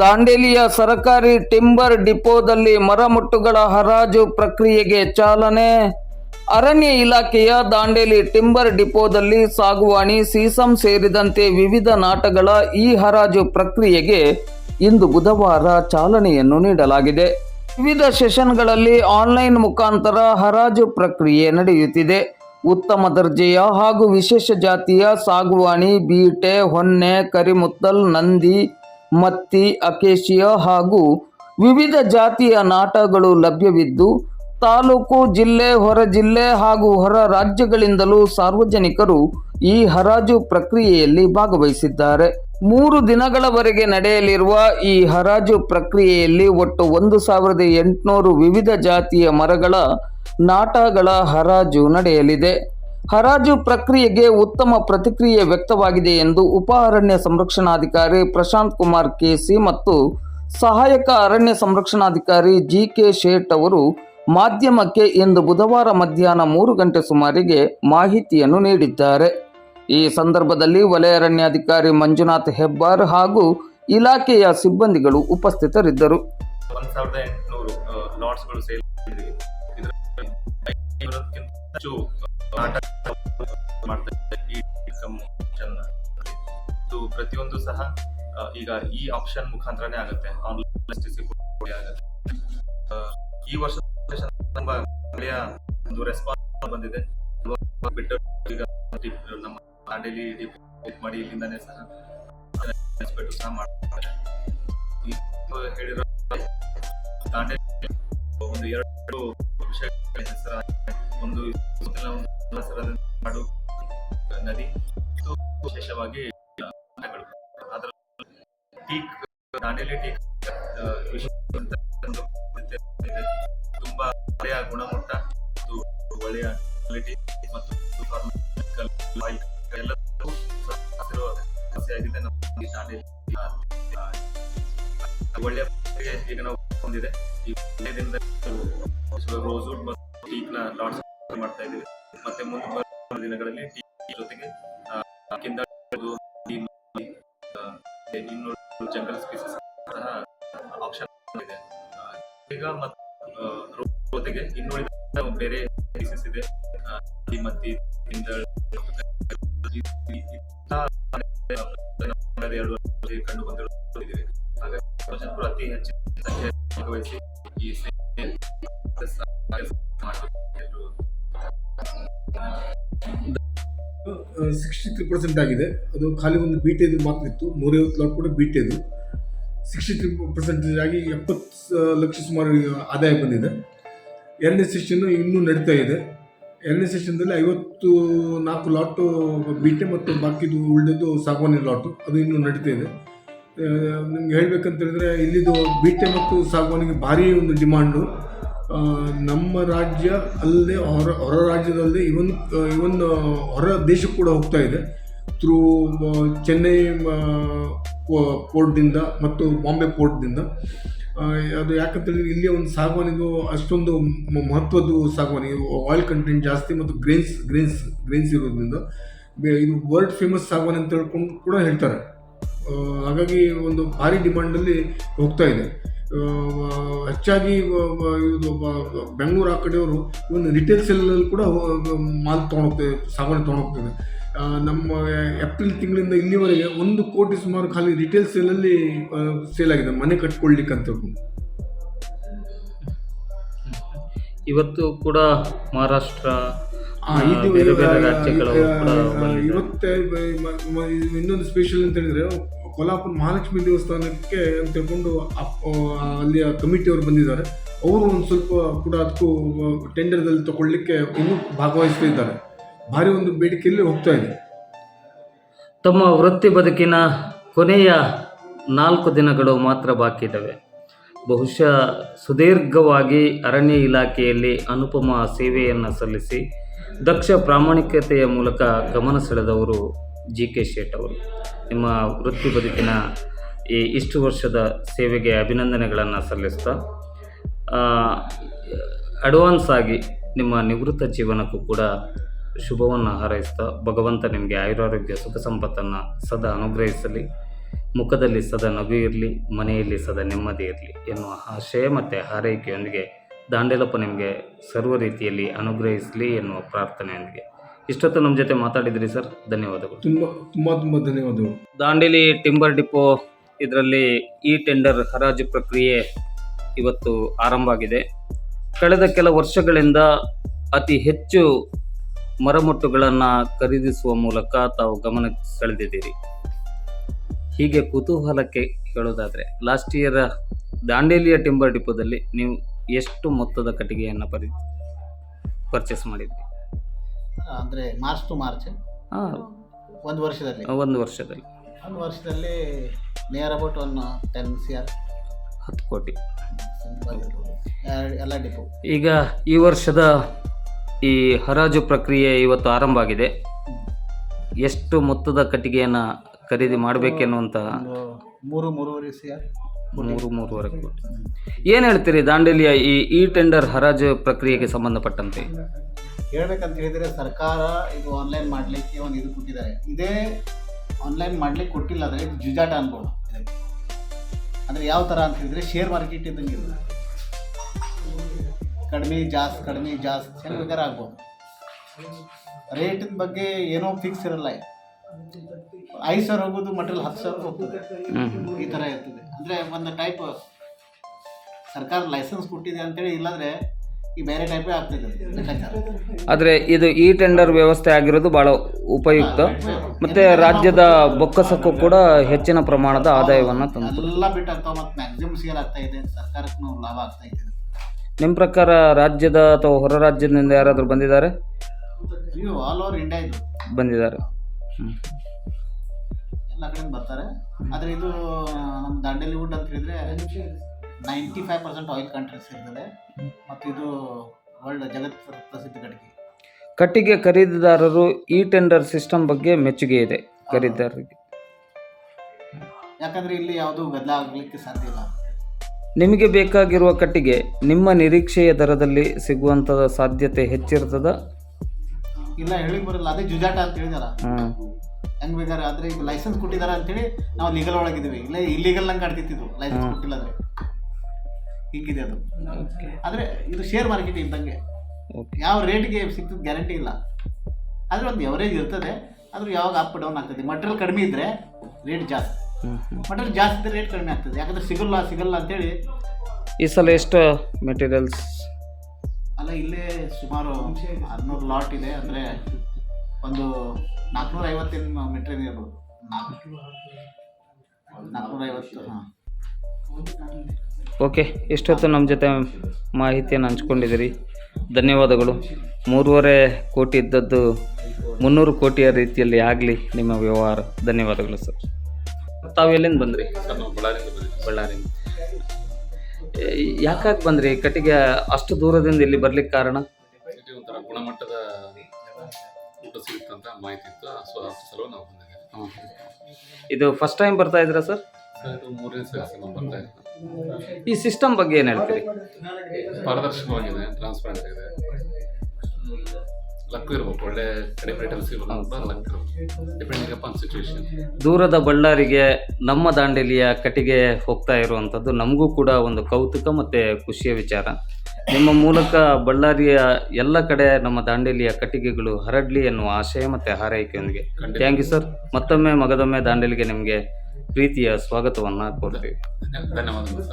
ದಾಂಡೇಲಿಯ ಸರಕಾರಿ ಟಿಂಬರ್ ಡಿಪೋದಲ್ಲಿ ಮರಮುಟ್ಟುಗಳ ಹರಾಜು ಪ್ರಕ್ರಿಯೆಗೆ ಚಾಲನೆ. ಅರಣ್ಯ ಇಲಾಖೆಯ ದಾಂಡೇಲಿ ಟಿಂಬರ್ ಡಿಪೋದಲ್ಲಿ ಸಾಗುವಾಣಿ, ಸೀಸಂ ಸೇರಿದಂತೆ ವಿವಿಧ ನಾಟಗಳ ಈ ಹರಾಜು ಪ್ರಕ್ರಿಯೆಗೆ ಇಂದು ಬುಧವಾರ ಚಾಲನೆಯನ್ನು ನೀಡಲಾಗಿದೆ. ವಿವಿಧ ಸೆಷನ್ಗಳಲ್ಲಿ ಆನ್ಲೈನ್ ಮುಖಾಂತರ ಹರಾಜು ಪ್ರಕ್ರಿಯೆ ನಡೆಯುತ್ತಿದೆ. ಉತ್ತಮ ದರ್ಜೆಯ ಹಾಗೂ ವಿಶೇಷ ಜಾತಿಯ ಸಾಗುವಾಣಿ, ಬೀಟೆ, ಹೊನ್ನೆ, ಕರಿಮುತ್ತಲ್, ನಂದಿ ಮತ್ತಿ, ಅಕೇಶಿಯ ಹಾಗೂ ವಿವಿಧ ಜಾತಿಯ ನಾಟಗಳು ಲಭ್ಯವಿದ್ದು, ತಾಲೂಕು, ಜಿಲ್ಲೆ, ಹೊರ ಜಿಲ್ಲೆ ಹಾಗೂ ಹೊರ ರಾಜ್ಯಗಳಿಂದಲೂ ಸಾರ್ವಜನಿಕರು ಈ ಹರಾಜು ಪ್ರಕ್ರಿಯೆಯಲ್ಲಿ ಭಾಗವಹಿಸಿದ್ದಾರೆ. ಮೂರು ದಿನಗಳವರೆಗೆ ನಡೆಯಲಿರುವ ಈ ಹರಾಜು ಪ್ರಕ್ರಿಯೆಯಲ್ಲಿ ಒಟ್ಟು ಒಂದು ಸಾವಿರದ ಎಂಟುನೂರು ವಿವಿಧ ಜಾತಿಯ ಮರಗಳ ನಾಟಗಳ ಹರಾಜು ನಡೆಯಲಿದೆ. ಹರಾಜು ಪ್ರಕ್ರಿಯೆಗೆ ಉತ್ತಮ ಪ್ರತಿಕ್ರಿಯೆ ವ್ಯಕ್ತವಾಗಿದೆ ಎಂದು ಉಪ ಅರಣ್ಯ ಸಂರಕ್ಷಣಾಧಿಕಾರಿ ಪ್ರಶಾಂತ್ ಕುಮಾರ್ ಕೆಸಿ ಮತ್ತು ಸಹಾಯಕ ಅರಣ್ಯ ಸಂರಕ್ಷಣಾಧಿಕಾರಿ ಜಿ ಕೆ ಶೇಟ್ ಅವರು ಮಾಧ್ಯಮಕ್ಕೆ ಇಂದು ಬುಧವಾರ ಮಧ್ಯಾಹ್ನ ಮೂರು ಗಂಟೆ ಸುಮಾರಿಗೆ ಮಾಹಿತಿಯನ್ನು ನೀಡಿದ್ದಾರೆ. ಈ ಸಂದರ್ಭದಲ್ಲಿ ವಲಯ ಅರಣ್ಯಾಧಿಕಾರಿ ಮಂಜುನಾಥ್ ಹೆಬ್ಬಾರ್ ಹಾಗೂ ಇಲಾಖೆಯ ಸಿಬ್ಬಂದಿಗಳು ಉಪಸ್ಥಿತರಿದ್ದರು. ಪ್ರತಿಯೊಂದು ಸಹ ಈಗ ಈ ಆಪ್ಷನ್ ಮುಖಾಂತರನೇ ಆಗುತ್ತೆ. ಆನ್ಲೈನ್ ಆಗುತ್ತೆ. ಈ ವರ್ಷ ತುಂಬಾ ಒಳ್ಳೆಯ ಒಂದು ರೆಸ್ಪಾನ್ಸ್ ಬಂದಿದೆ. ಬಿಟ್ಟು ಈಗ ನಮ್ಮ ದಾಂಡೇಲಿ ಡಿಪ್ ಮಾಡಿ ಇಲ್ಲಿಂದಾನೇ ಸಹ ಸಹ ಮಾಡ್ತಾರೆ. ಹೇಳಿರೋ ದಾಂಡೇಲಿ ಒಂದು ಎರಡು ವಿಷಯಗಳ ಹೆಸರ ಒಂದು ನಾಡು ನದಿ ವಿಶೇಷವಾಗಿ ಟೀಕ್ ದಾಂಡೇಲಿ ಟೀಕ್. ತುಂಬಾ ಒಳ್ಳೆಯ ಗುಣಮಟ್ಟ ಮತ್ತು ಒಳ್ಳೆಯ ಕ್ವಾಲಿಟಿ ಮತ್ತು ಸಮಸ್ಯೆಯಾಗಿದೆ ನಮ್ಮ ದಾಂಡೇಲಿ ಒಳ್ಳೆಯ ಈಗ ನಾವು ಹೊಂದಿದೆ. ಈ ದಿನದಿಂದ ರೋಸ್ವುಡ್ ಮತ್ತು ಟೀಕ್ನ ಲಾಟ್ಸ್ ಮಾಡ್ತಾ ಇದ್ದೀವಿ. ಮತ್ತೆ ಮುಂದಿನ ದಿನಗಳಲ್ಲಿ ಜೊತೆಗೆ ಜಂಗಲ್ ಸ್ಪೀಸಸ್ ಸಹ ಆಪ್ಷನ್ ಇದೆ. ಈಗ ಮತ್ತು ಜೊತೆಗೆ ಇನ್ನುಳಿದ ಬೇರೆ ಸ್ಪೀಸಸ್ ಇದೆ. ಮತ್ತು ಈ ಮತ್ತಿ ಕಿಂದಳ್ ಎರಡು ಕಂಡು ಬಂದಿರುತ್ತಿದೆ ಹಾಗಾಗಿ ಜನರು ಅತಿ ಹೆಚ್ಚಿನ ಸಂಖ್ಯೆ ಭಾಗವಹಿಸಿ ಈ ಸೇವೆ ಮಾಡಬೇಕು ಸಿಕ್ಸ್ಟಿ ತ್ರೀ ಪರ್ಸೆಂಟ್ ಆಗಿದೆ. ಅದು ಖಾಲಿ ಒಂದು ಬಿ ಬೀಟೆದು ಮಾತ್ರ ಇತ್ತು. ನೂರೈವತ್ತು ಲಾಟ್ ಕೂಡ ಬೀಟೆದು ಸಿಕ್ಸ್ಟಿ ತ್ರೀ ಪರ್ಸೆಂಟೇಜ್ ಆಗಿ ಎಪ್ಪತ್ತು ಲಕ್ಷ ಸುಮಾರು ಆದಾಯ ಬಂದಿದೆ. ಎರಡನೇ ಸೆಷನ್ನು ಇನ್ನೂ ನಡೀತಾ ಇದೆ. ಎರಡನೇ ಸೆಷನ್ದಲ್ಲಿ ಐವತ್ತು ನಾಲ್ಕು ಲಾಟು ಬೀಟೆ ಮತ್ತು ಬಾಕಿದು ಉಳಿದದ್ದು ಸಾಗವಾನಿ ಲಾಟು ಅದು ಇನ್ನೂ ನಡೀತಾ ಇದೆ. ನಿಮ್ಗೆ ಹೇಳ್ಬೇಕಂತ ಹೇಳಿದ್ರೆ ಇಲ್ಲಿದು ಬೀಟೆ ಮತ್ತು ಸಾಗವಾನಿಗೆ ಭಾರಿ ಒಂದು ಡಿಮಾಂಡು ನಮ್ಮ ರಾಜ್ಯ ಅಲ್ಲದೆ ಹೊರ ಹೊರ ರಾಜ್ಯದಲ್ಲದೆ ಇವನ್ ಇವನ್ ಹೊರ ದೇಶಕ್ಕೆ ಕೂಡ ಹೋಗ್ತಾ ಇದೆ. ಥ್ರೂ ಚೆನ್ನೈ ಪೋರ್ಟ್ದಿಂದ ಮತ್ತು ಬಾಂಬೆ ಪೋರ್ಟ್ದಿಂದ. ಅದು ಯಾಕಂತೇಳಿದ್ರೆ ಇಲ್ಲಿಯ ಇಲ್ಲಿ ಒಂದು ಸಾಗುವಾನಿದು ಅಷ್ಟೊಂದು ಮಹತ್ವದ್ದು ಸಾಗುವಾನಿ ಆಯಿಲ್ ಕಂಟೆಂಟ್ ಜಾಸ್ತಿ ಮತ್ತು ಗ್ರೇನ್ಸ್ ಗ್ರೇನ್ಸ್ ಗ್ರೇನ್ಸ್ ಇರೋದ್ರಿಂದ. ಇದು ವರ್ಲ್ಡ್ ಫೇಮಸ್ ಸಾಗುವಾನಿ ಅಂತ ಹೇಳ್ಕೊಂಡು ಕೂಡ ಹೇಳ್ತಾರೆ. ಹಾಗಾಗಿ ಒಂದು ಭಾರಿ ಡಿಮಾಂಡಲ್ಲಿ ಹೋಗ್ತಾ ಇದೆ. ಹೆಚ್ಚಾಗಿ ಇದು ಬೆಂಗಳೂರು ಆ ಕಡೆಯವರು ಒಂದು ರಿಟೇಲ್ ಸೆಲ್ಲಲ್ಲಿ ಕೂಡ ಮಾಲ್ ತೊಗೊಂಡೋಗ್ತದೆ ಸಾಗಣೆ ತೊಗೊಂಡೋಗ್ತದೆ ನಮ್ಮ ಏಪ್ರಿಲ್ ತಿಂಗಳಿಂದ ಇಲ್ಲಿವರೆಗೆ ಒಂದು ಕೋಟಿ ಸುಮಾರು ಖಾಲಿ ರಿಟೇಲ್ ಸೇಲಲ್ಲಿ ಸೇಲ್ ಆಗಿದೆ. ಮನೆ ಕಟ್ಕೊಳ್ಲಿಕ್ಕೆ ಇವತ್ತು ಕೂಡ ಮಹಾರಾಷ್ಟ್ರ ಇದು ಬೇರೆ ಬೇರೆ ಆ, ರಾಜ್ಯಗಳು ಆ, ಕೂಡ ಆ, ಬಂದಿದೆ. ಇವತ್ತೇ ಬ- ಮ- ಮ- ಇನ್ನೊಂದು ಸ್ಪೆಷಲ್ ಅಂತ ಹೇಳಿದ್ರೆ ಕೊಲ್ಲಾಪುರ ಮಹಾಲಕ್ಷ್ಮಿ ದೇವಸ್ಥಾನಕ್ಕೆ ಅಂತ ಹೇಳ್ಕೊಂಡು ಅಪ್- ಆ, ಅಲ್ಲಿಯ ಕಮಿಟಿಯವರು ಬಂದಿದ್ದಾರೆ. ಅವರು ಒಂದು ಸ್ವಲ್ಪ ಕೂಡ ಅದಕ್ಕೂ ಟೆಂಡರ್ದಲ್ಲಿ ತಗೊಳ್ಳಿಕ್ಕೆ ಇನ್ನೂ ಭಾಗವಹಿಸ್ತಿದ್ದಾರೆ. ಭಾರಿ ಒಂದು ಬೇಡಿಕೆಯಲ್ಲಿ ಹೋಗ್ತಾ ಇದೆ. ತಮ್ಮ ವೃತ್ತಿ ಬದುಕಿನ ಕೊನೆಯ ನಾಲ್ಕು ದಿನಗಳು ಮಾತ್ರ ಬಾಕಿ ಇದ್ದಾವೆ. ಬಹುಶಃ ಸುದೀರ್ಘವಾಗಿ ಅರಣ್ಯ ಇಲಾಖೆಯಲ್ಲಿ ಅನುಪಮ ಸೇವೆಯನ್ನು ಸಲ್ಲಿಸಿ ದಕ್ಷ ಪ್ರಾಮಾಣಿಕತೆಯ ಮೂಲಕ ಗಮನ ಸೆಳೆದವರು ಜಿ ಕೆ ಶೇಟ್ ಅವರು. ನಿಮ್ಮ ವೃತ್ತಿ ಬದುಕಿನ ಈ ಇಷ್ಟು ವರ್ಷದ ಸೇವೆಗೆ ಅಭಿನಂದನೆಗಳನ್ನು ಸಲ್ಲಿಸ್ತಾ ಅಡ್ವಾನ್ಸ್ ಆಗಿ ನಿಮ್ಮ ನಿವೃತ್ತ ಜೀವನಕ್ಕೂ ಕೂಡ ಶುಭವನ್ನು ಹಾರೈಸ್ತಾ, ಭಗವಂತ ನಿಮಗೆ ಆಯುರಾರೋಗ್ಯ, ಸುಖ ಸಂಪತ್ತನ್ನು ಸದಾ ಅನುಗ್ರಹಿಸಲಿ. ಮುಖದಲ್ಲಿ ಸದಾ ನಗು ಇರಲಿ, ಮನೆಯಲ್ಲಿ ಸದಾ ನೆಮ್ಮದಿ ಇರಲಿ ಎನ್ನುವ ಆಶಯ ಮತ್ತು ಹಾರೈಕೆಯೊಂದಿಗೆ ದಾಂಡೇಲಪ್ಪ ನಿಮಗೆ ಸರ್ವ ರೀತಿಯಲ್ಲಿ ಅನುಗ್ರಹಿಸಲಿ ಎನ್ನುವ ಪ್ರಾರ್ಥನೆಯೊಂದಿಗೆ ಇಷ್ಟೊತ್ತು ನಮ್ಮ ಜೊತೆ ಮಾತಾಡಿದ್ರಿ ಸರ್. ಧನ್ಯವಾದಗಳು. ತುಂಬ ತುಂಬ ತುಂಬ ಧನ್ಯವಾದಗಳು. ದಾಂಡೇಲಿ ಟಿಂಬರ್ ಡಿಪೋ ಇದರಲ್ಲಿ ಈ ಟೆಂಡರ್ ಹರಾಜು ಪ್ರಕ್ರಿಯೆ ಇವತ್ತು ಆರಂಭ ಆಗಿದೆ. ಕಳೆದ ಕೆಲ ವರ್ಷಗಳಿಂದ ಅತಿ ಹೆಚ್ಚು ಮರಮುಟ್ಟುಗಳನ್ನು ಖರೀದಿಸುವ ಮೂಲಕ ತಾವು ಗಮನ ಸೆಳೆದಿದ್ದೀರಿ. ಹೀಗೆ ಕುತೂಹಲಕ್ಕೆ ಹೇಳೋದಾದರೆ ಲಾಸ್ಟ್ ಇಯರ್ ದಾಂಡೇಲಿಯ ಟಿಂಬರ್ ಡಿಪೋದಲ್ಲಿ ನೀವು ಎಷ್ಟು ಮೊತ್ತದ ಕಟ್ಟಿಗೆಯನ್ನು ಪರಿ ಪರ್ಚೇಸ್ ಮಾಡಿದ್ರಿ? ಅಂದರೆ ಮಾರ್ಚ್ ಟು ಮಾರ್ಚ್ ಹಾಂ. ಒಂದು ವರ್ಷದಲ್ಲಿ? ಒಂದು ವರ್ಷದಲ್ಲಿ. ಒಂದು ವರ್ಷದಲ್ಲಿ near about one ten C R ಹತ್ತು ಕೋಟಿ. ಎಲ್ಲ ಡಿಪೋ ಈಗ ಈ ವರ್ಷದ ಈ ಹರಾಜು ಪ್ರಕ್ರಿಯೆ ಇವತ್ತು ಆರಂಭ ಆಗಿದೆ. ಎಷ್ಟು ಮೊತ್ತದ ಕಟ್ಟಿಗೆಯನ್ನು ಖರೀದಿ ಮಾಡಬೇಕೆನ್ನುವಂತಹ ಮೂರು ಮೂರುವರೆ ಸಿ ಆರ್ ಮೂರು ಮೂರುವರೆ ಕೋಟಿ ಏನು ಹೇಳ್ತೀರಿ ದಾಂಡೇಲಿಯ ಈ ಈ ಟೆಂಡರ್ ಹರಾಜು ಪ್ರಕ್ರಿಯೆಗೆ ಸಂಬಂಧಪಟ್ಟಂತೆ? ಹೇಳ್ಬೇಕಂತ ಹೇಳಿದರೆ ಸರ್ಕಾರ ಇದು ಆನ್ಲೈನ್ ಮಾಡಲಿಕ್ಕೆ ಒಂದು ಇದು ಕೊಟ್ಟಿದ್ದಾರೆ. ಇದೇ ಆನ್ಲೈನ್ ಮಾಡ್ಲಿಕ್ಕೆ ಕೊಟ್ಟಿಲ್ಲ ಅಂದರೆ ಜುಜಾಟ ಅನ್ಬೋದು. ಅಂದರೆ ಯಾವ ಥರ ಅಂತ ಹೇಳಿದರೆ ಶೇರ್ ಮಾರ್ಕೆಟ್ ಇದ್ದಂಗೆ ಇರೋದು ಕಡಿಮೆ ಜಾಸ್ತಿ ಕಡಿಮೆ ಜಾಸ್ತಿ ಶೇರ್ ಬೇಕಾದ್ರೆ ಆಗ್ಬೋದು. ರೇಟಿನ ಬಗ್ಗೆ ಏನೋ ಫಿಕ್ಸ್ ಇರಲ್ಲ ಐದು ಸಾವಿರ ಹೋಗೋದು ಮಟೀರಿಯಲ್ ಹತ್ತು ಸಾವಿರ ಹೋಗ್ತದೆ. ಈ ಥರ ಇರ್ತದೆ. ಅಂದರೆ ಒಂದು ಟೈಪ್ ಸರ್ಕಾರ ಲೈಸೆನ್ಸ್ ಕೊಟ್ಟಿದೆ ಅಂತೇಳಿ ಇಲ್ಲಾಂದರೆ ಈ ಬೇರೆ ಟೈಪೇ ಆಗ್ತದೆ ಲೆಕ್ಕಾಚಾರ. ಆದರೆ ಇದು ಈ ಟೆಂಡರ್ ವ್ಯವಸ್ಥೆ ಆಗಿರೋದು ಭಾಳ ಉಪಯುಕ್ತ. ಮತ್ತು ರಾಜ್ಯದ ಬೊಕ್ಕಸಕ್ಕೂ ಕೂಡ ಹೆಚ್ಚಿನ ಪ್ರಮಾಣದ ಆದಾಯವನ್ನು ತಂದು ಎಲ್ಲ ಬಿಟ್ಟು ಆಗ್ತಾವ ಮತ್ತು ಮ್ಯಾಕ್ಸಿಮಮ್ ಸೇಲ್ ಆಗ್ತಾ ಇದೆ ಸರ್ಕಾರಕ್ಕೂ ಲಾಭ ಆಗ್ತಾ ಇದೆ. ನಿಮ್ಮ ಪ್ರಕಾರ ರಾಜ್ಯದ ಅಥವಾ ಹೊರ ರಾಜ್ಯದಿಂದ ಯಾರಾದರೂ ಬಂದಿದ್ದಾರೆ? ಆಲ್ ಓವರ್ ಇಂಡಿಯಾ ಇದು. ಬಂದಿದ್ದಾರೆ. ಹ್ಮ್. ಎಲ್ಲ ಕಡೆಯಿಂದ ಬರ್ತಾರೆ. ಆದರೆ ಇದು ನಮ್ಮ ದಾಂಡೇಲಿ ವುಡ್ ಅಂತ ಹೇಳಿದ್ರೆ ninety five percent oil countries ಇರ್ತದೆ. ಮತ್ತು ಇದು ವರ್ಲ್ಡ್ ಜಗತ್ ಪ್ರಸಿದ್ಧ ಕಟ್ಟಿಗೆ. ಕಟ್ಟಿಗೆ ಖರೀದಿದಾರರು ಈ ಟೆಂಡರ್ ಸಿಸ್ಟಮ್ ಬಗ್ಗೆ ಮೆಚ್ಚುಗೆ ಇದೆ ಖರೀದಿದಾರರಿಗೆ. ಯಾಕಂದರೆ ಇಲ್ಲಿ ಯಾವುದೂ ಬದಲಾಗಲಿಕ್ಕೆ ಸಾಧ್ಯ ಇಲ್ಲ. ನಿಮಗೆ ಬೇಕಾಗಿರುವ ಕಟ್ಟಿಗೆ ನಿಮ್ಮ ನಿರೀಕ್ಷೆಯ ದರದಲ್ಲಿ ಸಿಗುವಂಥದ ಸಾಧ್ಯತೆ ಹೆಚ್ಚಿರ್ತದ? ಇಲ್ಲ ಹೇಳಿ ಬರಲ್ಲ ಅದೇ ಜುಜಾಟ ಅಂತ ಹೇಳಿದಾರ. ಹೆಂಗ್ ಬೇಕಾದ್ರೆ ಆದ್ರೆ ಈಗ ಲೈಸೆನ್ಸ್ ಕೊಟ್ಟಿದ್ದಾರೆ ಅಂತೇಳಿ ನಾವು ಲೀಗಲ್ ಒಳಗಿದ್ದೀವಿ. ಇಲ್ಲ ಇಲ್ಲಿಗಲ್ ನಂಗೆ ಕಾಡ್ತಿತ್ತು ಲೈಸೆನ್ಸ್ ಕೊಟ್ಟಿಲ್ಲ ಅಂದ್ರೆ. ಹಿಂಗಿದೆ ಅದು. ಆದ್ರೆ ಇದು ಶೇರ್ ಮಾರ್ಕೆಟ್ ಇದ್ದಂಗೆ. ಯಾವ ರೇಟ್ಗೆ ಸಿಗ್ತದೆ ಗ್ಯಾರಂಟಿ ಇಲ್ಲ. ಆದ್ರೆ ಒಂದು ಎವರೇಜ್ ಇರ್ತದೆ. ಆದ್ರೂ ಯಾವಾಗ ಅಪ್ ಡೌನ್ ಆಗ್ತದೆ. ಮಟೀರಿಯಲ್ ಕಡಿಮೆ ಇದ್ರೆ ರೇಟ್ ಜಾಸ್ತಿ. ಮಟೀರಿಯಲ್ ಜಾಸ್ತಿ ಇದ್ರೆ ರೇಟ್ ಕಡಿಮೆ ಆಗ್ತದೆ. ಯಾಕಂದ್ರೆ ಸಿಗಲ್ಲ ಸಿಗಲ್ಲ ಅಂತೇಳಿ ಈ ಸಲ ಎಷ್ಟು ಮೆಟೀರಿಯಲ್ಸ್ ಅಲ್ಲ ಇಲ್ಲೇ ಸುಮಾರು ಹದಿನೂರು ಲಾಟ್ ಇದೆ. ಅಂದರೆ ಒಂದು ನಾಲ್ಕುನೂರ ಮೀಟರ್ ಮೀಟ್ರ್ ಇರ್ಬೋದು? ನಾಲ್ಕು ನಾಲ್ಕುನೂರ ಐವತ್ತು ಹಾಂ. ಓಕೆ ಇಷ್ಟೊತ್ತು ನಮ್ಮ ಜೊತೆ ಮಾಹಿತಿಯನ್ನು ಹಂಚ್ಕೊಂಡಿದ್ದೀರಿ? ಧನ್ಯವಾದಗಳು. ಮೂರುವರೆ ಕೋಟಿ ಇದ್ದದ್ದು ಮುನ್ನೂರು ಕೋಟಿಯ ರೀತಿಯಲ್ಲಿ ಆಗಲಿ ನಿಮ್ಮ ವ್ಯವಹಾರ. ಧನ್ಯವಾದಗಳು ಸರ್. ತಾವು ಎಲ್ಲಿಂದ ಬಂದ್ರಿ? ಬಳ್ಳಾರಿಯಿಂದ ಯಾಕಾಗಿ ಬಂದ್ರಿ? ಕಟ್ಟಿಗೆ ಅಷ್ಟು ದೂರದಿಂದ ಇಲ್ಲಿ ಬರ್ಲಿಕ್ಕೆ ಕಾರಣ? ಗುಣಮಟ್ಟದ ಸಿಗುತ್ತಂತ ಮಾಹಿತಿ ಇತ್ತು. ಸೊ ಅದ್ರ ಸಲುವಾಗಿ ನಾವು ಬಂದಿದ್ದೀವಿ. ಇದು ಫಸ್ಟ್ ಟೈಮ್ ಬರ್ತಾ ಇದ್ದೀರಾ ಸರ್ ಸರ್ ಇದು ಮೂರನೇ ಸಲ ಸರ್ ಬರ್ತಾ ಇದ್ದೀವಿ ಈ ಸಿಸ್ಟಮ್ ಬಗ್ಗೆ ಏನು ಹೇಳ್ತೀರಿ? ಪಾರದರ್ಶಕವಾಗಿದೆ ಟ್ರಾನ್ಸ್ಪರೆಂಟ್ ಆಗಿದೆ. ಲಕ್ ಇರ್ಬೇಕು. ಒಳ್ಳೆ ಕಡಿಮೆ ರೇಟಲ್ಲಿ ಸಿಗಬೇಕು ಅಂತ ಲಕ್ ಇರ್ಬೇಕು. ಡಿಪೆಂಡಿಂಗ್ ಅಪಾನ್ ಸಿಚುವೇಶನ್ ದೂರದ ಬಳ್ಳಾರಿಗೆ ನಮ್ಮ ದಾಂಡೇಲಿಯ ಕಟ್ಟಿಗೆ ಹೋಗ್ತಾ ಇರುವಂಥದ್ದು ನಮಗೂ ಕೂಡ ಒಂದು ಕೌತುಕ ಮತ್ತು ಖುಷಿಯ ವಿಚಾರ. ನಿಮ್ಮ ಮೂಲಕ ಬಳ್ಳಾರಿಯ ಎಲ್ಲ ಕಡೆ ನಮ್ಮ ದಾಂಡೇಲಿಯ ಕಟ್ಟಿಗೆಗಳು ಹರಡಲಿ ಎನ್ನುವ ಆಶಯ ಮತ್ತು ಹಾರೈಕೆಯೊಂದಿಗೆ. ಥ್ಯಾಂಕ್ ಯು ಸರ್ ಮತ್ತೊಮ್ಮೆ ಮಗದೊಮ್ಮೆ ದಾಂಡೇಲಿಗೆ ನಿಮಗೆ ಪ್ರೀತಿಯ ಸ್ವಾಗತವನ್ನು ಕೋರ್ತೀವಿ. ಧನ್ಯವಾದಗಳು